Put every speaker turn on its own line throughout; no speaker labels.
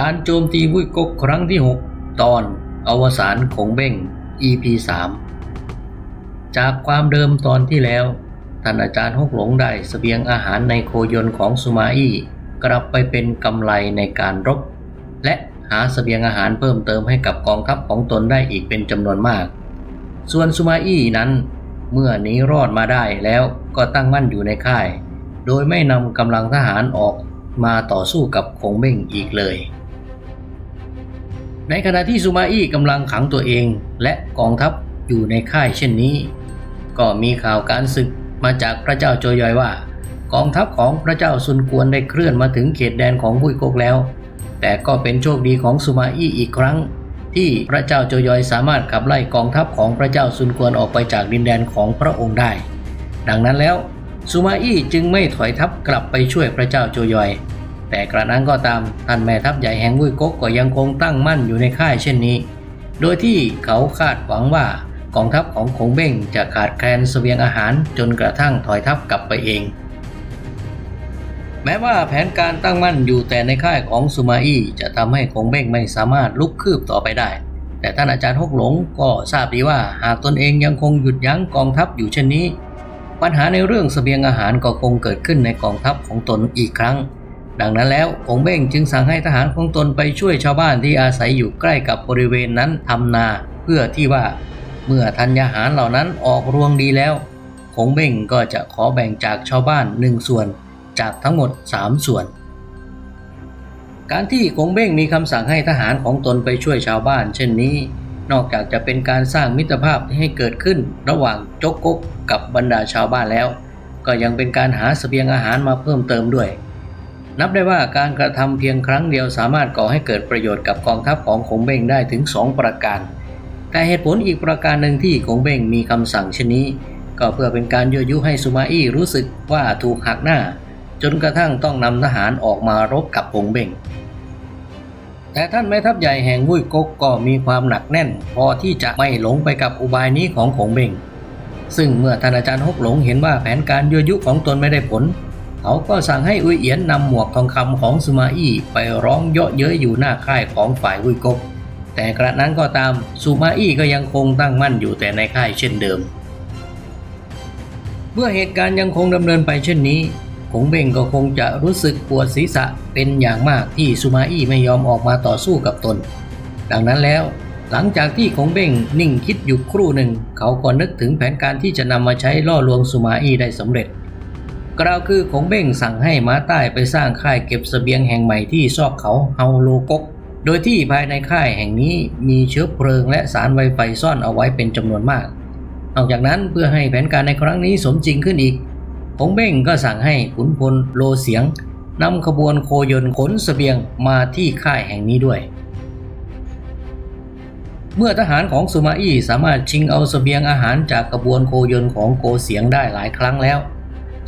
การโจมตีวุ้ยกกครั้งที่ 6 ตอนอวสานของเบ้ง EP 3 จากความเดิมตอนที่แล้ว ท่านอาจารย์ฮกหลงได้สเสบียงอาหารในโคยนของสุมาอี้กลับไปเป็นกำไรในการรบ และหาสเสบียงอาหารเพิ่มเติมให้กับกองทัพของตนได้อีกเป็นจำนวนมาก ส่วนสุมาอี้นั้น เมื่อนี้รอดมาได้แล้วก็ตั้งมั่นอยู่ในค่าย โดยไม่นำกำลังทหารออกมาต่อสู้กับคงเบ้งอีกเลย ในขณะที่ซูมาอี้กำลังขังตัวเองและกองทัพอยู่ในค่ายเช่นนี้ ก็มีข่าวการศึกมาจากพระเจ้าโจยอยว่า กองทัพของพระเจ้าซุนกวนได้เคลื่อนมาถึงเขตแดนของบุยโกกแล้ว แต่ก็เป็นโชคดีของซูมาอี้อีกครั้ง ที่พระเจ้าโจยอยสามารถขับไล่กองทัพของพระเจ้าซุนกวนออกไปจากดินแดนของพระองค์ได้ ดังนั้นแล้วซูมาอี้จึงไม่ถอยทัพกลับไปช่วยพระเจ้าโจยอย แต่กระนั้นก็ตามท่านแม่ทัพใหญ่แห่งวุ้ยกกก็ยังคงตั้งมั่นอยู่ในค่ายเช่นนี้ โดยที่เขาคาดหวังว่ากองทัพของคงเบ้งจะขาดแคลนเสบียงอาหารจนกระทั่งถอยทัพกลับไปเอง แม้ว่าแผนการตั้งมั่นอยู่แต่ในค่ายของซูมาอี้จะทำให้คงเบ้งไม่สามารถลุกคืบต่อไปได้ แต่ท่านอาจารย์ฮกหลงก็ทราบดีว่าหากตนเองยังคงหยุดยั้งกองทัพอยู่เช่นนี้ ปัญหาในเรื่องเสบียงอาหารก็คงเกิดขึ้นในกองทัพของตนอีกครั้ง ดังนั้นแล้วคงเบ้งจึงสั่งให้ทหารของตนไปช่วยชาวบ้านที่อาศัยอยู่ใกล้กับบริเวณนั้นทำนาเพื่อที่ว่าเมื่อธัญญาหารเหล่านั้นออกรวงดีแล้วคงเบ้งก็จะขอแบ่งจากชาวบ้านหนึ่งส่วนจากทั้งหมด 3 ส่วน การที่คงเบ้งมีคำสั่งให้ทหารของตนไปช่วยชาวบ้าน เช่นนี้ นอกจากจะเป็นการสร้างมิตรภาพให้เกิดขึ้นระหว่างจกกกกับบรรดาชาวบ้านแล้ว ก็ยังเป็นการหาเสบียงอาหารมาเพิ่มเติมด้วย นับได้ว่าการกระทำเพียงครั้งเดียวสามารถก่อให้เกิดประโยชน์กับกองทัพของคงเบ้งได้ถึง 2 ประการ แต่เหตุผลอีกประการหนึ่งที่คงเบ้งมีคำสั่งเช่นนี้ ก็เพื่อเป็นการยั่วยุให้ซูมาอี้รู้สึกว่าถูกหักหน้า จนกระทั่งต้องนำทหารออกมารบกับคงเบ้งแต่ท่านแม่ทัพใหญ่แห่งวุ้ยกกก็มีความหนักแน่น พอที่จะไม่หลงไปกับอุบายนี้ของคงเบ้งซึ่งเมื่อท่านอาจารย์ฮกหลงเห็นว่าแผนการยั่วยุของตนไม่ได้ผล เขาก็สั่งให้อุยเอียนนำหมวกทองคำของซูมาอี้ไปร้องเยาะเย้ยอยู่หน้าค่ายของฝ่ายวุยกกแต่กระนั้นก็ตามซูมาอี้ก็ยังคงตั้งมั่นอยู่แต่ในค่ายเช่นเดิม เมื่อเหตุการณ์ยังคงดำเนินไปเช่นนี้คงเบ่งก็คงจะรู้สึกปวดศีรษะเป็นอย่างมากที่ซูมาอี้ไม่ยอมออกมาต่อสู้กับตน ดังนั้นแล้วหลังจากที่คงเบ่งนิ่งคิดอยู่ครู่หนึ่ง เขาก็นึกถึงแผนการที่จะนำมาใช้ล่อลวงซูมาอี้ได้สำเร็จ กล่าวคือคงเบ่งสั่งให้ม้าใต้ไปสร้างค่ายเก็บเสบียงแห่งใหม่ที่ซอกเขาเฮาโลกก โดยที่ภายในค่ายแห่งนี้มีเชื้อเพลิงและสารไวไฟซ่อนเอาไว้เป็นจำนวนมาก นอกจากนั้นเพื่อให้แผนการในครั้งนี้สมจริงขึ้นอีกคงเบ้งก็สั่งให้ขุนพลโลเสียงนำขบวนโคยนขนเสบียงมาที่ค่ายแห่งนี้ด้วย เมื่อทหารของซูมาอี้สามารถชิงเอาเสบียงอาหารจากขบวนโคยนของโกเสียงได้หลายครั้งแล้ว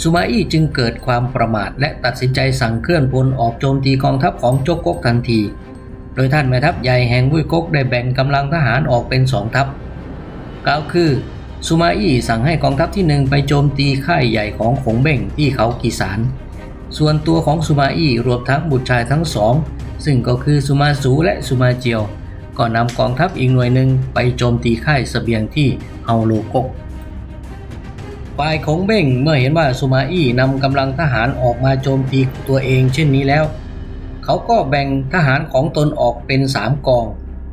ซูมาอี้จึงเกิดความประมาทและตัดสินใจสั่งเคลื่อนพลออกโจมตีกองทัพของโจกกกทันที โดยท่านแม่ทัพใหญ่แห่งวุยกกได้แบ่งกำลังทหารออกเป็นสองทัพ กล่าวคือซูมาอี้สั่งให้กองทัพที่หนึ่งไปโจมตีค่ายใหญ่ของขงเบ้งที่เขากีสาน ส่วนตัวของซูมาอี้รวมทั้งบุตรชายทั้งสอง ซึ่งก็คือซูมาสูและซูมาเจียว ก็นำกองทัพอีกหน่วยหนึ่งไปโจมตีค่ายเสบียงที่เฮาโลกก ฝ่ายของเบ้งเมื่อเห็นว่าซูมาอี้นำกำลังทหารออกมาโจมตีตัวเองเช่นนี้แล้ว เขาก็แบ่งทหารของตนออกเป็นสามกอง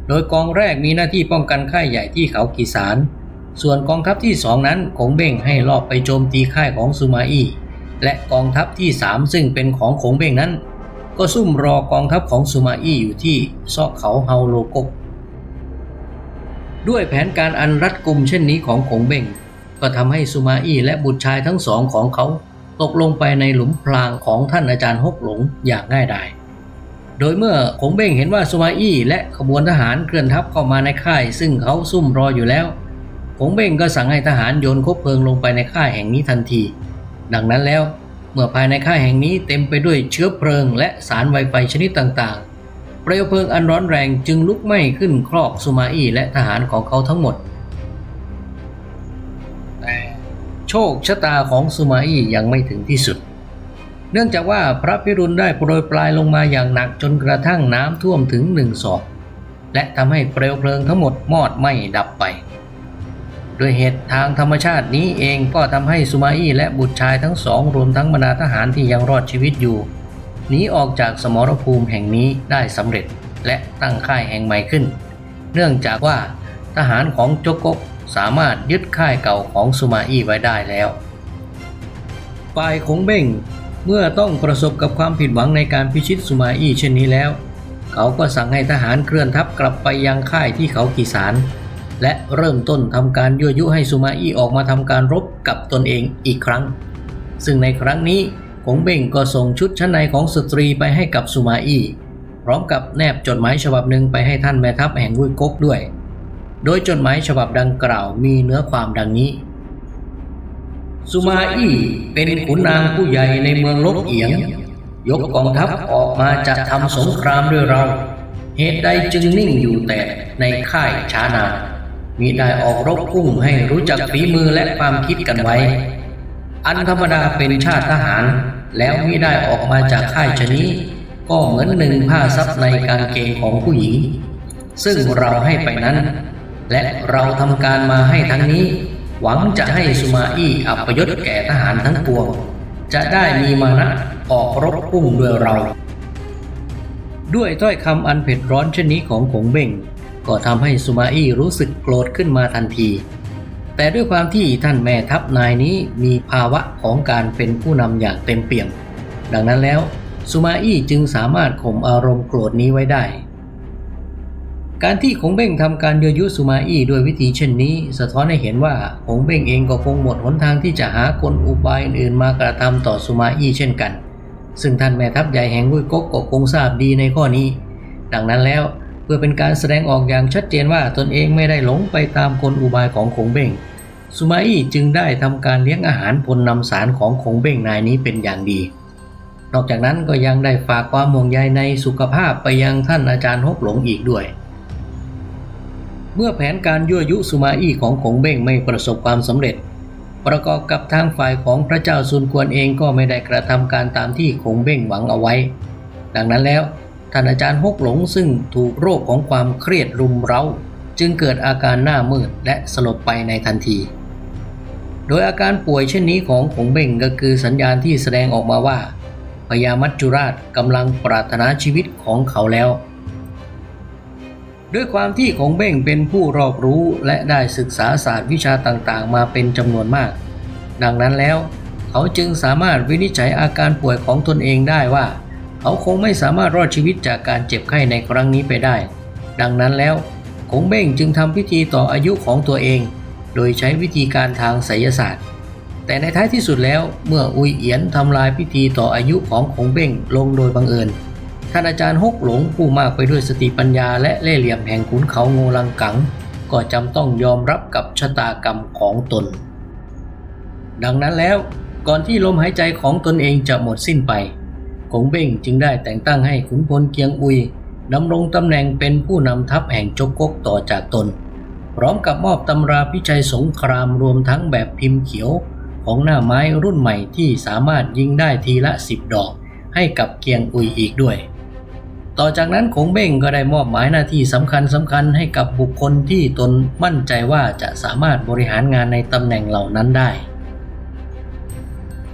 โดยกองแรกมีหน้าที่ป้องกันค่ายใหญ่ที่เขากีสานส่วนกองทัพที่สองนั้นคงเบ้งให้ลอบไปโจมตีค่ายของซูมาอี้และกองทัพที่สามซึ่งเป็นของของเบ้งนั้น ก็ซุ่มรอกองทัพของซูมาอี้อยู่ที่ซอกเขาเฮาโลกกด้วยแผนการอันรัดกุมเช่นนี้ของขงเบ้ง ก็ทำให้ซูมาอี้และบุตรชายทั้งสองของเขาตกลงไปในหลุมพรางของท่านอาจารย์ฮกหลงอย่างง่ายดาย โดยเมื่อขงเบ้งเห็นว่าซูมาอี้และขบวนทหารเคลื่อนทัพเข้ามาในค่าย ซึ่งเขาซุ่มรออยู่แล้วขงเบ้งก็สั่งให้ทหารโยนคบเพลิงลงไปในค่ายแห่งนี้ทันที ดังนั้นแล้วเมื่อภายในค่ายแห่งนี้เต็มไปด้วยเชื้อเพลิงและสารไวไฟชนิดต่างๆ เปลวเพลิงอันร้อนแรงจึงลุกไหม้ขึ้นครอบซูมาอี้และทหารของเขาทั้งหมด โชคชะตาของซูมาอี้ยังไม่ถึงที่สุด เนื่องจากว่าพระพิรุณได้โปรยปลายลงมาอย่างหนักจนกระทั่งน้ำท่วมถึงหนึ่งศอกและทำให้เปลวเพลิงทั้งหมดมอดไหม้ดับไป ด้วยเหตุทางธรรมชาตินี้เองก็ทำให้สุมาอี้และบุตรชายทั้งสองรวมทั้งบรรดาทหารที่ยังรอดชีวิตอยู่หนีออกจากสมรภูมิแห่งนี้ได้สำเร็จและตั้งค่ายแห่งใหม่ขึ้น เนื่องจากว่าทหารของโจโกก สามารถยึดค่ายเก่าของสุมาอี้ไว้ได้แล้วฝ่ายของเบ้งเมื่อต้องประสบกับความผิดหวังในการพิชิตสุมาอี้เช่นนี้แล้ว เขาก็สั่งให้ทหารเคลื่อนทัพกลับไปยังค่ายที่เขากีสารและเริ่มต้นทำการยั่วยุให้สุมาอี้ออกมาทำการรบกับตนเองอีกครั้ง ซึ่งในครั้งนี้กงเบ้งก็ส่งชุดชั้นในของสตรีไปให้กับสุมาอี้พร้อมกับแนบจดหมายฉบับหนึ่งไปให้ท่านแม่ทัพแห่งวุยกกด้วย โดยจดหมายฉบับดังกล่าวมีเนื้อความดังนี้ สุมาอี้เป็นขุนนางผู้ใหญ่ในเมืองลบเอียง ยกกองทัพออกมาจะทำสงครามด้วยเรา เหตุใดจึงนิ่งอยู่แต่ในค่ายช้านามิได้ออกรบพุ่งให้รู้จักฝีมือและความคิดกันไว้ อันธรรมดาเป็นชาติทหาร แล้วมิได้ออกมาจากค่ายชนี้ ก็เหมือนหนึ่งผ้าซับในกางเกงของผู้หญิง ซึ่งเราให้ไปนั้น และเราทำการมาให้ทั้งนี้ หวังจะให้สุมาอี้อัปยศแก่ทหารทั้งปวง จะได้มีมานะออกรบพุ่งด้วยเรา ด้วยถ้อยคำอันเผ็ดร้อนเช่นนี้ของขงเบ่ง ก็ทำให้สุมาอี้รู้สึกโกรธขึ้นมาทันที แต่ด้วยความที่ท่านแม่ทัพนายนี้มีภาวะของการเป็นผู้นำอย่างเต็มเปี่ยม ดังนั้นแล้วสุมาอี้จึงสามารถข่มอารมณ์โกรธนี้ไว้ได้ การที่คงเบ้งทำการยั่วยุสุมาอี้ด้วยวิธีเช่นนี้ สะท้อนให้เห็นว่าคงเบ้งเองก็คงหมดหนทางที่จะหากลอุบายอื่นมากระทำต่อสุมาอี้เช่นกัน ซึ่งท่านแม่ทัพใหญ่แห่งวุยกกก็คงทราบดีในข้อนี้ ดังนั้นแล้วเพื่อเป็นการแสดงออกอย่างชัดเจนว่าตนเองไม่ได้หลงไปตามกลอุบายของคงเบ้งสุมาอี้จึงได้ทำการเลี้ยงอาหารพลนำสารของคงเบ้งนายนี้เป็นอย่างดีนอกจากนั้นก็ยังได้ฝากความห่วงใยในสุขภาพไปยังท่านอาจารย์ฮกหลงอีกด้วย เมื่อแผนการยั่วยุสุมาอี้ของขงเบ้งไม่ประสบความสำเร็จ ประกอบกับทางฝ่ายของพระเจ้าซุนกวนเองก็ไม่ได้กระทำการตามที่ขงเบ้งหวังเอาไว้ ดังนั้นแล้วท่านอาจารย์ฮกหลงซึ่งถูกโรคของความเครียดรุมเร้า จึงเกิดอาการหน้ามืดและสลบไปในทันที โดยอาการป่วยเช่นนี้ของขงเบ้งก็คือสัญญาณที่แสดงออกมาว่าพญามัจจุราชกำลังปรารถนาชีวิตของเขาแล้ว ด้วยความที่ของเบ้งเป็นผู้รอบรู้และได้ศึกษาศาสตร์วิชาต่างๆ มาเป็นจำนวนมาก ดังนั้นแล้ว เขาจึงสามารถวินิจฉัยอาการป่วยของตนเองได้ว่า เขาคงไม่สามารถรอดชีวิตจากการเจ็บไข้ในครั้งนี้ไปได้ ดังนั้นแล้วขงเบ้งจึงทำพิธีต่ออายุของตัวเอง โดยใช้วิธีการทางไสยศาสตร์ แต่ในท้ายที่สุดแล้วเมื่ออุยเอียนทำลายพิธีต่ออายุของขงเบ้งลงโดยบังเอิญ ท่านอาจารย์ฮกหลงผู้มากไปด้วยสติปัญญาและเล่ห์เหลี่ยมแห่งขุนเขาโงลังกัง ก็จำต้องยอมรับกับชะตากรรมของตน ดังนั้นแล้วก่อนที่ลมหายใจของตนเองจะหมดสิ้นไปกงเบ้งจึงได้แต่งตั้งให้ขุนพลเกียงอุยดำรงตำแหน่งเป็นผู้นำทัพแห่งจกกกต่อจากตน พร้อมกับมอบตำราพิชัยสงครามรวมทั้งแบบพิมพ์เขียวของหน้าไม้รุ่นใหม่ที่สามารถยิงได้ทีละสิบดอก ให้กับเกียงอุยอีกด้วย ต่อจากนั้นคงเบ้งก็ได้มอบหมายหน้าที่สำคัญสำคัญให้กับบุคคลที่ตนมั่นใจว่าจะสามารถบริหารงานในตำแหน่งเหล่านั้นได้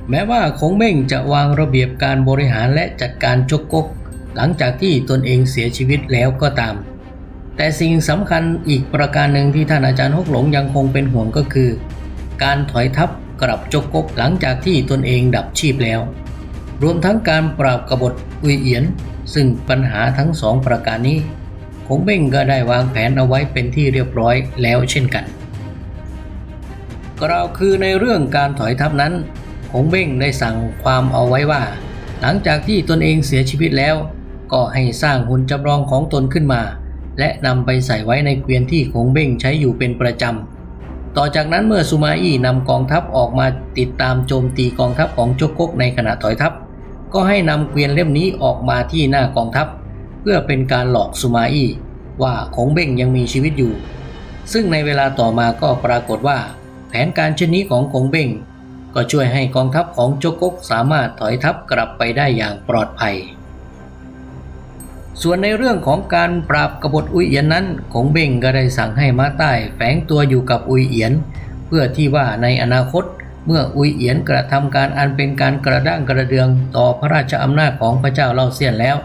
แม้ว่าคงเบ้งจะวางระเบียบการบริหารและจัดการจกกก หลังจากที่ตนเองเสียชีวิตแล้วก็ตาม แต่สิ่งสำคัญอีกประการหนึ่งที่ท่านอาจารย์ฮกหลงยังคงเป็นห่วงก็คือ การถอยทัพกลับจกกกหลังจากที่ตนเองดับชีพแล้ว รวมทั้งการปราบกบฏอุยเอียน ซึ่งปัญหาทั้งสองประการนี้คงเบ้งก็ได้วางแผนเอาไว้เป็นที่เรียบร้อยแล้วเช่นกัน กล่าวคือในเรื่องการถอยทัพนั้นคงเบ้งได้สั่งความเอาไว้ว่า หลังจากที่ตนเองเสียชีวิตแล้ว ก็ให้สร้างหุ่นจำลองของตนขึ้นมา และนำไปใส่ไว้ในเกวียนที่คงเบ้งใช้อยู่เป็นประจำ ต่อจากนั้นเมื่อซูมาอี้นำกองทัพออกมาติดตามโจมตีกองทัพของโจกกกในขณะถอยทัพ ก็ให้นำเกวียนเล่มนี้ออกมาที่หน้ากองทัพ เพื่อเป็นการหลอกซูมาอี้ว่าคงเบ้งยังมีชีวิตอยู่ ซึ่งในเวลาต่อมาก็ปรากฏว่า แผนการเช่นนี้ของคงเบ้งก็ช่วยให้กองทัพของโจกกสามารถถอยทัพกลับไปได้อย่างปลอดภัย ส่วนในเรื่องของการปราบกบฏอุยเอียนนั้นคงเบ้งก็ได้สั่งให้มาใต้แฝงตัวอยู่กับอุยเอียน เพื่อที่ว่าในอนาคต เมื่ออุยเอียนกระทำการอันเป็นการกระด้างกระเดืองต่อพระราชอำนาจของพระเจ้าเล่าเซียนแล้ว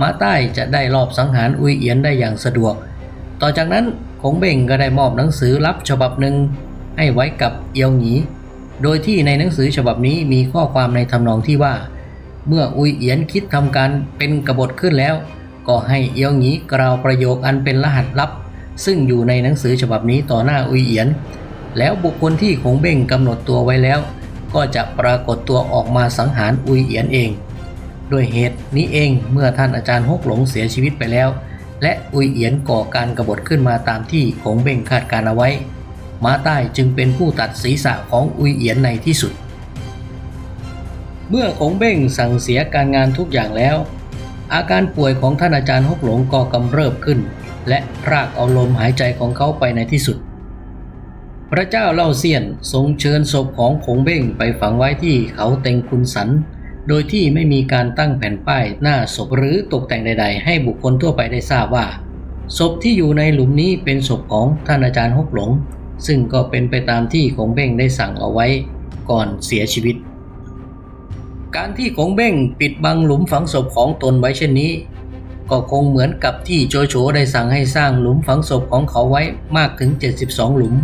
มาใต้จะได้ลอบสังหารอุยเอียนได้อย่างสะดวก ต่อจากนั้นคงเบ้งก็ได้มอบหนังสือลับฉบับหนึ่งให้ไว้กับเอียวหนีโดยที่ในหนังสือฉบับนี้มีข้อความในทำนองที่ว่า เมื่ออุยเอียนคิดทำการเป็นกบฏขึ้นแล้ว ก็ให้เอียวหนีกล่าวประโยคอันเป็นรหัสลับ ซึ่งอยู่ในหนังสือฉบับนี้ต่อหน้าอุยเอียน แล้วบุคคลที่คงเบ้งกำหนดตัวไว้แล้ว ก็จะปรากฏตัวออกมาสังหารอุยเอียนเอง ด้วยเหตุนี้เองเมื่อท่านอาจารย์ฮกหลงเสียชีวิตไปแล้ว และอุยเอียนก่อการกบฏขึ้นมาตามที่คงเบ้งคาดการเอาไว้ มาใต้จึงเป็นผู้ตัดศีรษะของอุยเอียนในที่สุด เมื่อคงเบ้งสั่งเสียการงานทุกอย่างแล้ว อาการป่วยของท่านอาจารย์ฮกหลงก็กำเริบขึ้น และพรากเอาลมหายใจของเขาไปในที่สุด พระเจ้าเล่าเซียนทรงเชิญศพของคงเบ้งไปฝังไว้ที่เขาเต็งคุณสัน โดยที่ไม่มีการตั้งแผ่นป้ายหน้าศพหรือตกแต่งใด ๆ ให้บุคคลทั่วไปได้ทราบว่า ศพที่อยู่ในหลุมนี้เป็นศพของท่านอาจารย์ฮกหลง ซึ่งก็เป็นไปตามที่คงเบ้งได้สั่งเอาไว้ก่อนเสียชีวิต การที่คงเบ้งปิดบังหลุมฝังศพของตนไว้เช่นนี้ ก็คงเหมือนกับที่โจโฉได้สั่งให้สร้างหลุมฝังศพของเขาไว้มากถึง 72 หลุม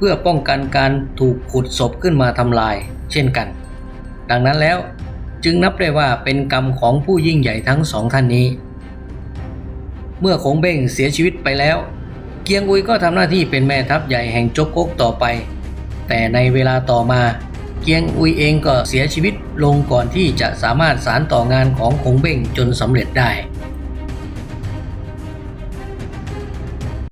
พื่อป้องกันการถูกขุดศพขึ้นมาทำลาย เช่นกัน ดังนั้นแล้วจึงนับได้ว่าเป็นกรรมของผู้ยิ่งใหญ่ทั้งสองท่านนี้ เมื่อคงเบ้งเสียชีวิตไปแล้ว เกียงอุยก็ทำหน้าที่เป็นแม่ทัพใหญ่แห่งจกกกต่อไป แต่ในเวลาต่อมา เกียงอุยเองก็เสียชีวิตลงก่อนที่จะสามารถสารต่องานของคงเบ้งจนสำเร็จได้